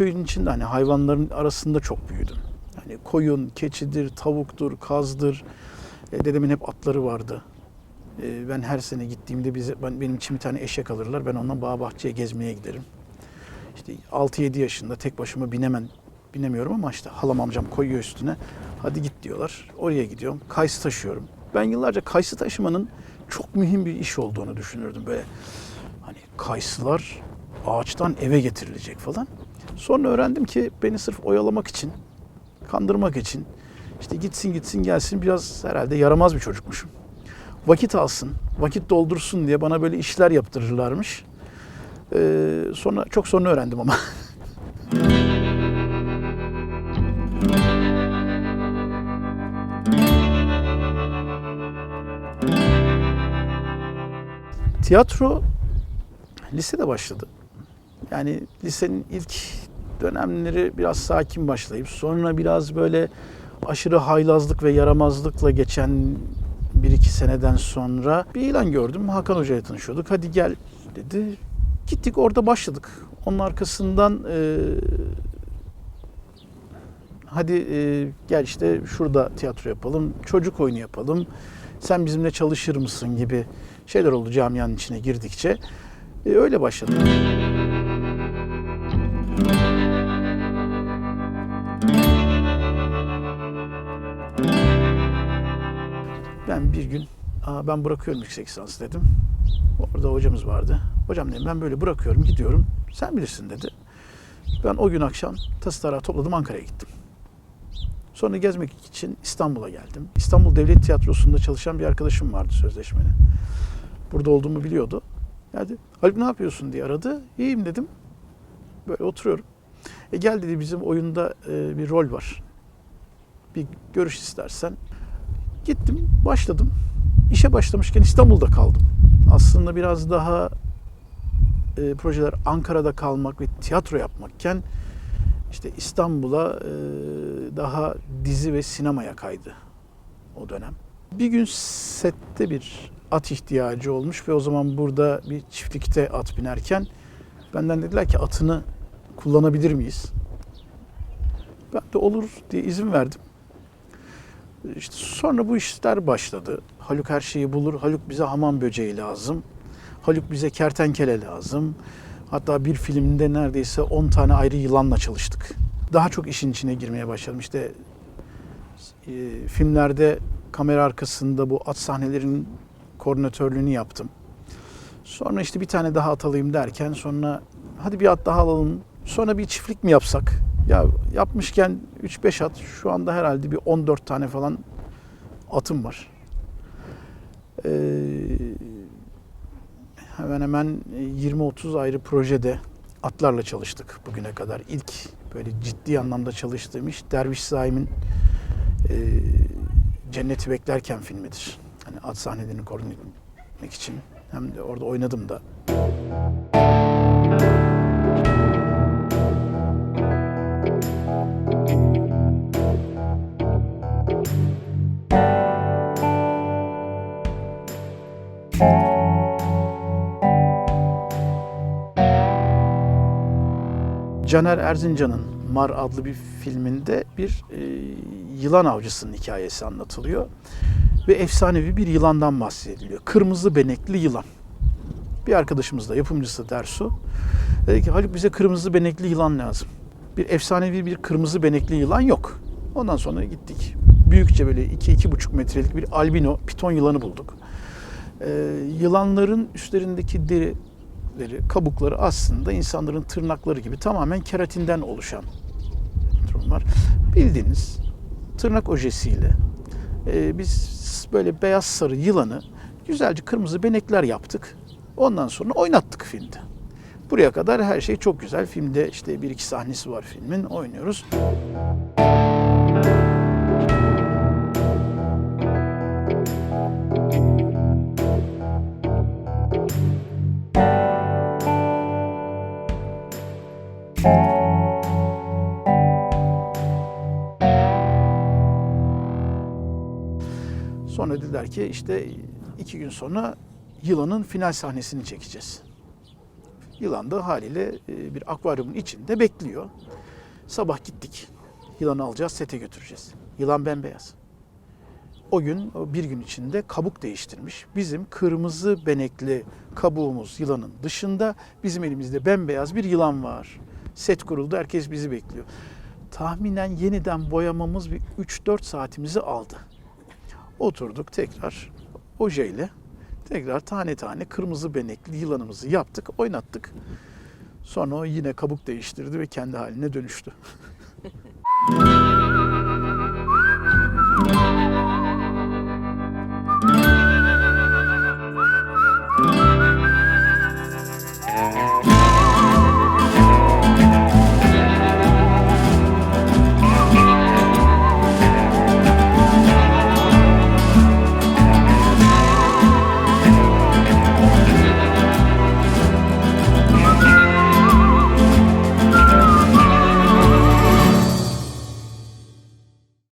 Köyün içinde hani hayvanların arasında çok büyüdüm. Hani koyun, keçidir, tavuktur, kazdır. E, dedemin hep atları vardı. E, ben her sene gittiğimde bize ben, benim için bir tane eşek alırlar. Ben onunla bağ bahçeye gezmeye giderim. İşte 6-7 yaşında tek başıma binemem binemiyorum ama işte halam amcam koyuyor üstüne. Hadi git diyorlar. Oraya gidiyorum. Kayısı taşıyorum. Ben yıllarca kayısı taşımanın çok mühim bir iş olduğunu düşünürdüm. Böyle hani kayısılar ağaçtan eve getirilecek falan. Sonra öğrendim ki beni sırf oyalamak için, kandırmak için işte gitsin gitsin gelsin biraz herhalde yaramaz bir çocukmuşum. Vakit alsın, vakit doldursun diye bana böyle işler yaptırırlarmış. Ee, sonra çok sonra öğrendim ama. Tiyatro lisede başladı. Yani lisenin ilk dönemleri biraz sakin başlayıp sonra biraz böyle aşırı haylazlık ve yaramazlıkla geçen bir iki seneden sonra bir ilan gördüm. Hakan Hoca ile tanışıyorduk. Hadi gel dedi. Gittik orada başladık. Onun arkasından e, hadi e, gel işte şurada tiyatro yapalım, çocuk oyunu yapalım. Sen bizimle çalışır mısın gibi şeyler oldu camianın içine girdikçe. E, öyle başladı. Ben bir gün Aa, ben bırakıyorum yüksek lisans dedim. Orada hocamız vardı. Hocam dedim ben böyle bırakıyorum gidiyorum. Sen bilirsin dedi. Ben o gün akşam tası tarağı topladım Ankara'ya gittim. Sonra gezmek için İstanbul'a geldim. İstanbul Devlet Tiyatrosu'nda çalışan bir arkadaşım vardı sözleşmeli. Burada olduğumu biliyordu. Geldi. Haluk ne yapıyorsun diye aradı. İyiyim dedim. Böyle oturuyorum. E gel dedi bizim oyunda e, bir rol var. Bir görüş istersen. Gittim, başladım. İşe başlamışken İstanbul'da kaldım. Aslında biraz daha e, projeler Ankara'da kalmak ve tiyatro yapmakken işte İstanbul'a e, daha dizi ve sinemaya kaydı o dönem. Bir gün sette bir at ihtiyacı olmuş ve o zaman burada bir çiftlikte at binerken benden dediler ki atını kullanabilir miyiz? Ben de olur diye izin verdim. İşte sonra bu işler başladı. Haluk her şeyi bulur. Haluk bize hamam böceği lazım. Haluk bize kertenkele lazım. Hatta bir filmde neredeyse 10 tane ayrı yılanla çalıştık. Daha çok işin içine girmeye başladım. İşte e, filmlerde kamera arkasında bu at sahnelerinin koordinatörlüğünü yaptım. Sonra işte bir tane daha at alayım derken sonra hadi bir at daha alalım. Sonra bir çiftlik mi yapsak? Ya yapmışken 3-5 at şu anda herhalde bir 14 tane falan atım var. Ee, hemen hemen 20-30 ayrı projede atlarla çalıştık bugüne kadar. İlk böyle ciddi anlamda çalıştığım iş Derviş Zaim'in e, Cenneti Beklerken filmidir. Hani at sahnelerini etmek için hem de orada oynadım da. Caner Erzincan'ın Mar adlı bir filminde bir e, yılan avcısının hikayesi anlatılıyor. Ve efsanevi bir yılandan bahsediliyor. Kırmızı benekli yılan. Bir arkadaşımız da yapımcısı Dersu. Dedi ki Haluk bize kırmızı benekli yılan lazım. Bir efsanevi bir kırmızı benekli yılan yok. Ondan sonra gittik. Büyükçe böyle 2-2,5 metrelik bir albino piton yılanı bulduk. Ee, yılanların üstlerindeki deri deri, kabukları aslında insanların tırnakları gibi tamamen keratinden oluşan durumlar. Bildiğiniz tırnak ojesiyle e, biz böyle beyaz sarı yılanı güzelce kırmızı benekler yaptık. Ondan sonra oynattık filmde. Buraya kadar her şey çok güzel. Filmde işte bir iki sahnesi var filmin. Oynuyoruz. Sonra dediler ki işte iki gün sonra yılanın final sahnesini çekeceğiz. Yılan da haliyle e, bir akvaryumun içinde bekliyor. Sabah gittik. Yılanı alacağız, sete götüreceğiz. Yılan bembeyaz. O gün, bir gün içinde kabuk değiştirmiş. Bizim kırmızı benekli kabuğumuz yılanın dışında bizim elimizde bembeyaz bir yılan var. Set kuruldu, herkes bizi bekliyor. Tahminen yeniden boyamamız bir 3-4 saatimizi aldı. Oturduk tekrar ojeyle tekrar tane tane kırmızı benekli yılanımızı yaptık, oynattık. Sonra o yine kabuk değiştirdi ve kendi haline dönüştü.